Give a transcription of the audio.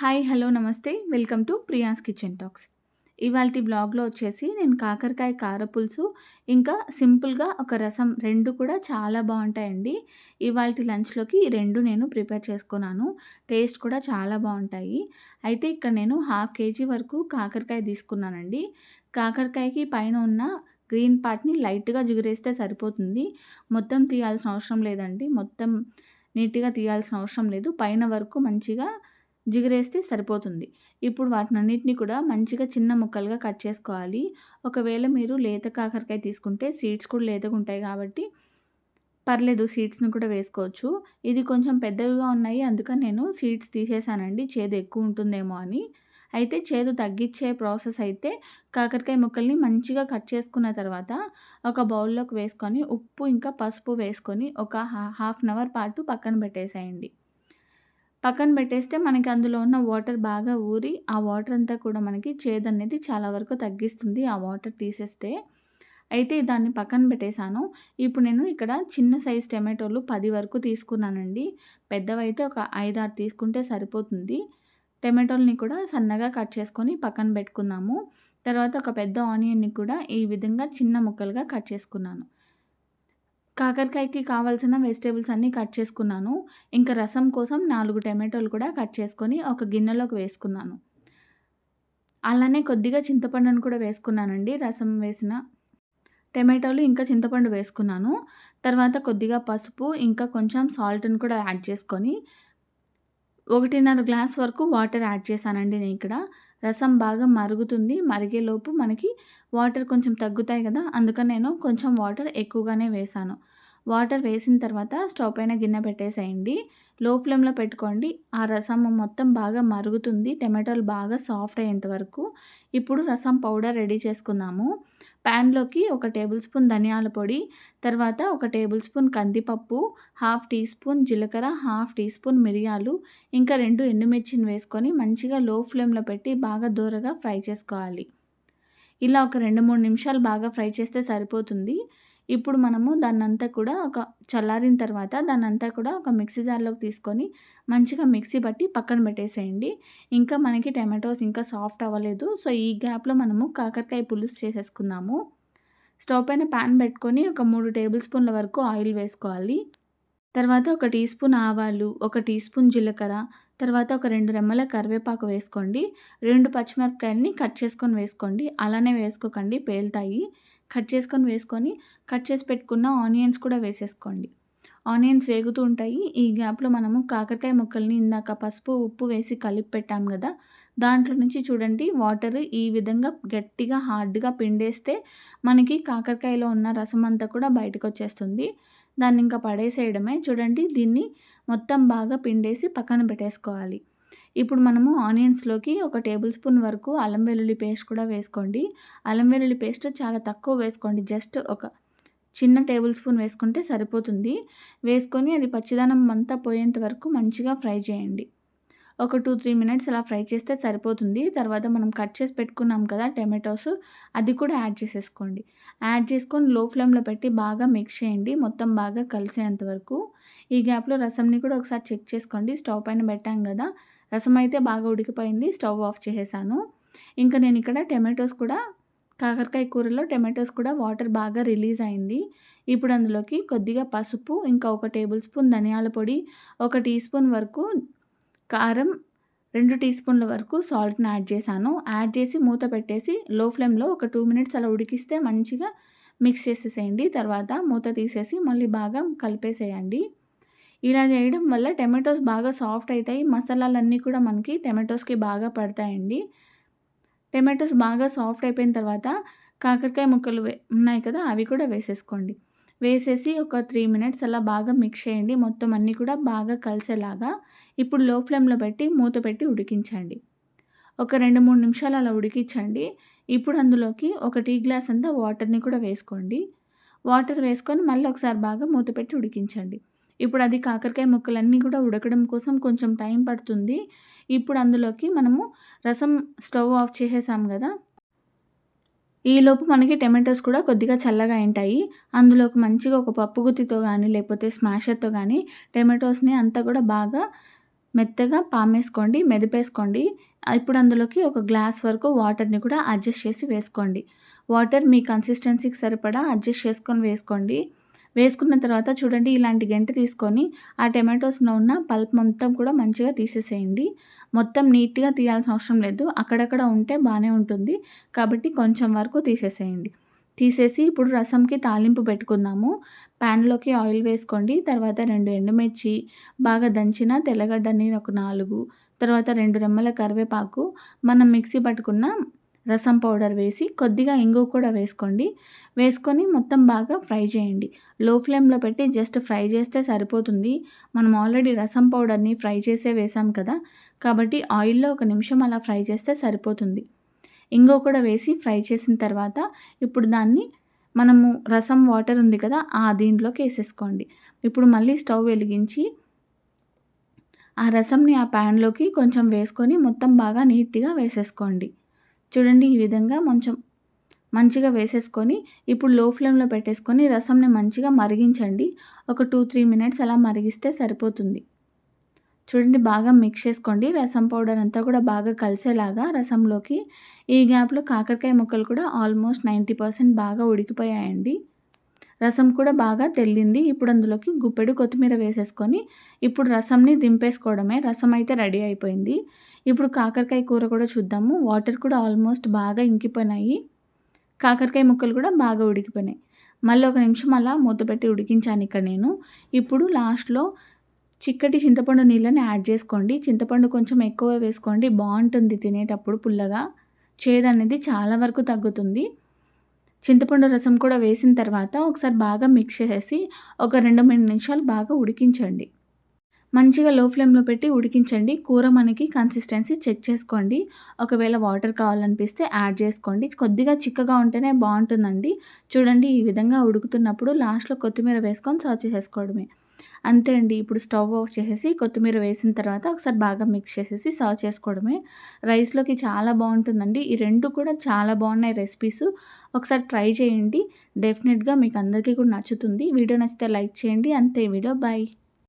Hi hello నమస్తే. Welcome to Priya's kitchen talks. ఇవాళ బ్లాగ్లో వచ్చేసి నేను కాకరకాయ కారపులుసు ఇంకా సింపుల్గా ఒక రసం రెండు కూడా చాలా బాగుంటాయండి. ఇవాళ లంచ్లోకి ఈ రెండు నేను ప్రిపేర్ చేసుకున్నాను. టేస్ట్ కూడా చాలా బాగుంటాయి. అయితే ఇక్కడ నేను హాఫ్ కేజీ వరకు కాకరకాయ తీసుకున్నానండి. కాకరకాయకి పైన ఉన్న గ్రీన్ పార్ట్ని లైట్గా జిగురేస్తే సరిపోతుంది. మొత్తం తీయాల్సిన అవసరం లేదండి. మొత్తం నీట్గా తీయాల్సిన అవసరం లేదు. పైన వరకు మంచిగా జిగురేస్తే సరిపోతుంది. ఇప్పుడు వాటినన్నిటిని కూడా మంచిగా చిన్న ముక్కలుగా కట్ చేసుకోవాలి. ఒకవేళ మీరు లేత కాకరకాయ తీసుకుంటే సీడ్స్ కూడా లేతగా ఉంటాయి కాబట్టి పర్లేదు సీడ్స్ని కూడా వేసుకోవచ్చు. ఇది కొంచెం పెద్దవిగా ఉన్నాయి అందుకని నేను సీడ్స్ తీసేసానండి. చేదు ఎక్కువ ఉంటుందేమో అని. అయితే చేదు తగ్గించే ప్రాసెస్ అయితే కాకరకాయ ముక్కల్ని మంచిగా కట్ చేసుకున్న తర్వాత ఒక బౌల్లోకి వేసుకొని ఉప్పు ఇంకా పసుపు వేసుకొని ఒక హాఫ్ అన్ అవర్ పాటు పక్కన పెట్టేసేయండి. పక్కన పెట్టేస్తే మనకి అందులో ఉన్న వాటర్ బాగా ఊరి ఆ వాటర్ అంతా కూడా మనకి చేదు అనేది చాలా వరకు తగ్గిస్తుంది ఆ వాటర్ తీసేస్తే. అయితే దాన్ని పక్కన పెట్టేశాను. ఇప్పుడు నేను ఇక్కడ చిన్న సైజ్ టమాటోలు పది వరకు తీసుకున్నానండి. పెద్దవైతే ఒక ఐదు ఆరు తీసుకుంటే సరిపోతుంది. టమాటోల్ని కూడా సన్నగా కట్ చేసుకొని పక్కన పెట్టుకున్నాము. తర్వాత ఒక పెద్ద ఆనియన్ని కూడా ఈ విధంగా చిన్న ముక్కలుగా కట్ చేసుకున్నాను. కాకరకాయకి కావాల్సిన వెజిటేబుల్స్ అన్నీ కట్ చేసుకున్నాను. ఇంకా రసం కోసం నాలుగు టమాటోలు కూడా కట్ చేసుకొని ఒక గిన్నెలోకి వేసుకున్నాను. అలానే కొద్దిగా చింతపండును కూడా వేసుకున్నానండి. రసం వేసిన టమాటోలు ఇంకా చింతపండు వేసుకున్నాను. తర్వాత కొద్దిగా పసుపు ఇంకా కొంచెం సాల్ట్ని కూడా యాడ్ చేసుకొని ఒకటిన్నర గ్లాస్ వరకు వాటర్ యాడ్ చేశానండి నేను ఇక్కడ. రసం బాగా మరుగుతుంది. మరిగేలోపు మనకి వాటర్ కొంచెం తగ్గుతాయి కదా. అందుకని నేను కొంచెం వాటర్ ఎక్కువగానే వేశాను వాటర్ వేసిన తర్వాత స్టవ్ పైన గిన్నె పెట్టేసేయండి. లో ఫ్లేమ్లో పెట్టుకోండి. ఆ రసం మొత్తం బాగా మరుగుతుంది. టమాటోలు బాగా సాఫ్ట్ అయ్యేంత వరకు. ఇప్పుడు రసం పౌడర్ రెడీ చేసుకుందాము. ప్యాన్లోకి ఒక టేబుల్ స్పూన్ ధనియాల పొడి తర్వాత ఒక టేబుల్ స్పూన్ కందిపప్పు హాఫ్ టీ స్పూన్ జీలకర్ర హాఫ్ టీ స్పూన్ మిరియాలు ఇంకా రెండు ఎండుమిర్చిని వేసుకొని మంచిగా లో ఫ్లేమ్లో పెట్టి బాగా దూరగా ఫ్రై చేసుకోవాలి. ఇలా ఒక రెండు మూడు నిమిషాలు బాగా ఫ్రై చేస్తే సరిపోతుంది. ఇప్పుడు మనము దాన్నంతా కూడా ఒక చల్లారిన తర్వాత దాన్నంతా కూడా ఒక మిక్సీ జార్లోకి తీసుకొని మంచిగా మిక్సీ బట్టి పక్కన పెట్టేసేయండి. ఇంకా మనకి టమాటోస్ ఇంకా సాఫ్ట్ అవ్వలేదు. సో ఈ గ్యాప్లో మనము కాకరకాయ పులుసు చేసేసుకుందాము. స్టవ్ పైన ప్యాన్ పెట్టుకొని ఒక మూడు టేబుల్ స్పూన్ల వరకు ఆయిల్ వేసుకోవాలి. తర్వాత ఒక టీ స్పూన్ ఆవాలు ఒక టీ స్పూన్ జీలకర్ర తర్వాత ఒక రెండు రెమ్మల కరివేపాకు వేసుకోండి. రెండు పచ్చిమిరపకాయలని కట్ చేసుకొని వేసుకోండి. అలానే వేసుకోకండి పేలుతాయి. కట్ చేసుకొని వేసుకొని కట్ చేసి పెట్టుకున్న ఆనియన్స్ కూడా వేసేసుకోండి. ఆనియన్స్ వేగుతూ ఉంటాయి. ఈ గ్యాప్లో మనము కాకరకాయ ముక్కల్ని ఇందాక పసుపు ఉప్పు వేసి కలిపి పెట్టాం కదా దాంట్లో నుంచి చూడండి వాటర్ ఈ విధంగా గట్టిగా హార్డ్గా పిండేస్తే మనకి కాకరకాయలో ఉన్న రసం అంతా కూడా బయటకు వచ్చేస్తుంది. దాన్ని ఇంకా పడేసేయడమే. చూడండి దీన్ని మొత్తం బాగా పిండేసి పక్కన పెట్టేసుకోవాలి. ఇప్పుడు మనము ఆనియన్స్లోకి ఒక టేబుల్ స్పూన్ వరకు అల్లం వెల్లుల్లి పేస్ట్ కూడా వేసుకోండి. అల్లం వెల్లుల్లి పేస్ట్ చాలా తక్కువ వేసుకోండి. జస్ట్ ఒక చిన్న టేబుల్ స్పూన్ వేసుకుంటే సరిపోతుంది. వేసుకొని అది పచ్చిదనం అంతా పోయేంత వరకు మంచిగా ఫ్రై చేయండి. ఒక టూ త్రీ మినిట్స్ అలా ఫ్రై చేస్తే సరిపోతుంది. తర్వాత మనం కట్ చేసి పెట్టుకున్నాం కదా టమాటోస్ అది కూడా యాడ్ చేసేసుకోండి. యాడ్ చేసుకొని లో ఫ్లేమ్లో పెట్టి బాగా మిక్స్ చేయండి. మొత్తం బాగా కలిసేంత వరకు. ఈ గ్యాప్లో రసంని కూడా ఒకసారి చెక్ చేసుకోండి. స్టవ్ పైన పెట్టాం కదా రసం అయితే బాగా ఉడికిపోయింది. స్టవ్ ఆఫ్ చేసేసాను. ఇంకా నేను ఇక్కడ టమాటోస్ కూడా కాకరకాయ కూరలో టమాటోస్ కూడా వాటర్ బాగా రిలీజ్ అయింది. ఇప్పుడు అందులోకి కొద్దిగా పసుపు ఇంకా ఒక టేబుల్ స్పూన్ ధనియాల పొడి ఒక టీ స్పూన్ వరకు కారం రెండు టీ స్పూన్ల వరకు సాల్ట్ని యాడ్ చేశాను. యాడ్ చేసి మూత పెట్టేసి లో ఫ్లేమ్లో ఒక టూ మినిట్స్ అలా ఉడికిస్తే మంచిగా మిక్స్ చేసేసేయండి. తర్వాత మూత తీసేసి మళ్ళీ బాగా కలిపేసేయండి. ఇలా చేయడం వల్ల టమాటోస్ బాగా సాఫ్ట్ అవుతాయి మసాలాలన్నీ కూడా మనకి టమాటోస్కి బాగా పడతాయండి. టమాటోస్ బాగా సాఫ్ట్ అయిపోయిన తర్వాత కాకరకాయ ముక్కలు ఉన్నాయి కదా అవి కూడా వేసేసుకోండి. వేసేసి ఒక త్రీ మినిట్స్ అలా బాగా మిక్స్ చేయండి. మొత్తం అన్నీ కూడా బాగా కలిసేలాగా ఇప్పుడు లో ఫ్లేమ్లో పెట్టి మూత పెట్టి ఉడికించండి. ఒక రెండు మూడు నిమిషాలు అలా ఉడికించండి. ఇప్పుడు అందులోకి ఒక టీ గ్లాస్ అంతా వాటర్ని కూడా వేసుకోండి. వాటర్ వేసుకొని మళ్ళీ ఒకసారి బాగా మూత పెట్టి ఉడికించండి. ఇప్పుడు అది కాకరకాయ ముక్కలన్నీ కూడా ఉడకడం కోసం కొంచెం టైం పడుతుంది. ఇప్పుడు అందులోకి మనము రసం స్టవ్ ఆఫ్ చేసేసాం కదా ఈలోపు మనకి టమాటోస్ కూడా కొద్దిగా చల్లగా ఉంటాయి. అందులోకి మంచిగా ఒక పప్పు గుత్తితో కానీ లేకపోతే స్మాషర్తో కానీ టమాటోస్ని అంతా కూడా బాగా మెత్తగా పామేసుకోండి మెదిపేసుకోండి. ఇప్పుడు అందులోకి ఒక గ్లాస్ వరకు వాటర్ని కూడా అడ్జస్ట్ చేసి వేసుకోండి. వాటర్ మీ కన్సిస్టెన్సీకి సరిపడా అడ్జస్ట్ చేసుకొని వేసుకోండి. వేసుకున్న తర్వాత చూడండి ఇలాంటి గంట తీసుకొని ఆ టమాటోస్లో ఉన్న పల్ప్ మొత్తం కూడా మంచిగా తీసేసేయండి. మొత్తం నీట్గా తీయాల్సిన అవసరం లేదు. అక్కడక్కడ ఉంటే బాగానే ఉంటుంది. కాబట్టి కొంచెం వరకు తీసేసేయండి. తీసేసి ఇప్పుడు రసంకి తాలింపు పెట్టుకుందాము. ప్యాన్లోకి ఆయిల్ వేసుకోండి. తర్వాత రెండు ఎండుమిర్చి బాగా దంచిన తెల్లగడ్డని ఒక నాలుగు తర్వాత రెండు రెమ్మల కరివేపాకు. మనం మిక్సీ పట్టుకున్న రసం పౌడర్ వేసి కొద్దిగా ఇంగు కూడా వేసుకోండి. వేసుకొని మొత్తం బాగా ఫ్రై చేయండి. లో ఫ్లేమ్లో పెట్టి జస్ట్ ఫ్రై చేస్తే సరిపోతుంది. మనం ఆల్రెడీ రసం పౌడర్ని ఫ్రై చేసే వేసాం కదా కాబట్టి ఆయిల్లో ఒక నిమిషం అలా ఫ్రై చేస్తే సరిపోతుంది. ఇంగో కూడా వేసి ఫ్రై చేసిన తర్వాత ఇప్పుడు దాన్ని మనము రసం వాటర్ ఉంది కదా ఆ దీంట్లోకి వేసేసుకోండి. ఇప్పుడు మళ్ళీ స్టవ్ వెలిగించి ఆ రసంని ఆ ప్యాన్లోకి కొంచెం వేసుకొని మొత్తం బాగా నీట్గా వేసేసుకోండి. చూడండి ఈ విధంగా కొంచెం మంచిగా వేసేసుకొని ఇప్పుడు లో ఫ్లేమ్లో పెట్టేసుకొని రసంని మంచిగా మరిగించండి. ఒక టూ త్రీ మినిట్స్ అలా మరిగిస్తే సరిపోతుంది. చూడండి బాగా మిక్స్ చేసుకోండి. రసం పౌడర్ అంతా కూడా బాగా కలిసేలాగా రసంలోకి ఈ గ్యాప్లో కాకరకాయ ముక్కలు కూడా ఆల్మోస్ట్ నైంటీ పర్సెంట్ బాగా ఉడికిపోయాయండి. రసం కూడా బాగా తెల్లింది. ఇప్పుడు అందులోకి గుప్పెడు కొత్తిమీర వేసేసుకొని ఇప్పుడు రసంని దింపేసుకోవడమే. రసం అయితే రెడీ అయిపోయింది. ఇప్పుడు కాకరకాయ కూర కూడా చూద్దాము. వాటర్ కూడా ఆల్మోస్ట్ బాగా ఇంకిపోయినాయి. కాకరకాయ ముక్కలు కూడా బాగా ఉడికిపోయినాయి. మళ్ళీ ఒక నిమిషం అలా మూత పెట్టి ఉడికించాను ఇక్కడ నేను. ఇప్పుడు లాస్ట్లో చిక్కటి చింతపండు నీళ్ళని యాడ్ చేసుకోండి. చింతపండు కొంచెం ఎక్కువ వేసుకోండి. బాగుంటుంది తినేటప్పుడు పుల్లగా. చేదు అనేది చాలా వరకు తగ్గుతుంది. చింతపండు రసం కూడా వేసిన తర్వాత ఒకసారి బాగా మిక్స్ చేసేసి ఒక రెండు మూడు నిమిషాలు బాగా ఉడికించండి. మంచిగా లో ఫ్లేమ్లో పెట్టి ఉడికించండి. కూర మనకి కన్సిస్టెన్సీ చెక్ చేసుకోండి. ఒకవేళ వాటర్ కావాలనిపిస్తే యాడ్ చేసుకోండి. కొద్దిగా చిక్కగా ఉంటేనే బాగుంటుందండి. చూడండి ఈ విధంగా ఉడుకుతున్నప్పుడు లాస్ట్లో కొత్తిమీర వేసుకొని సర్వ్ చేసేసుకోవడమే. అంతే అండి. ఇప్పుడు స్టవ్ ఆఫ్ చేసేసి కొత్తిమీర వేసిన తర్వాత ఒకసారి బాగా మిక్స్ చేసేసి సర్వ్ చేసుకోవడమే. రైస్లోకి చాలా బాగుంటుందండి. ఈ రెండు కూడా చాలా బాగున్నాయి రెసిపీస్. ఒకసారి ట్రై చేయండి. డెఫినెట్గా మీకు అందరికీ కూడా నచ్చుతుంది. వీడియో నచ్చితే లైక్ చేయండి. అంతే. Video bye.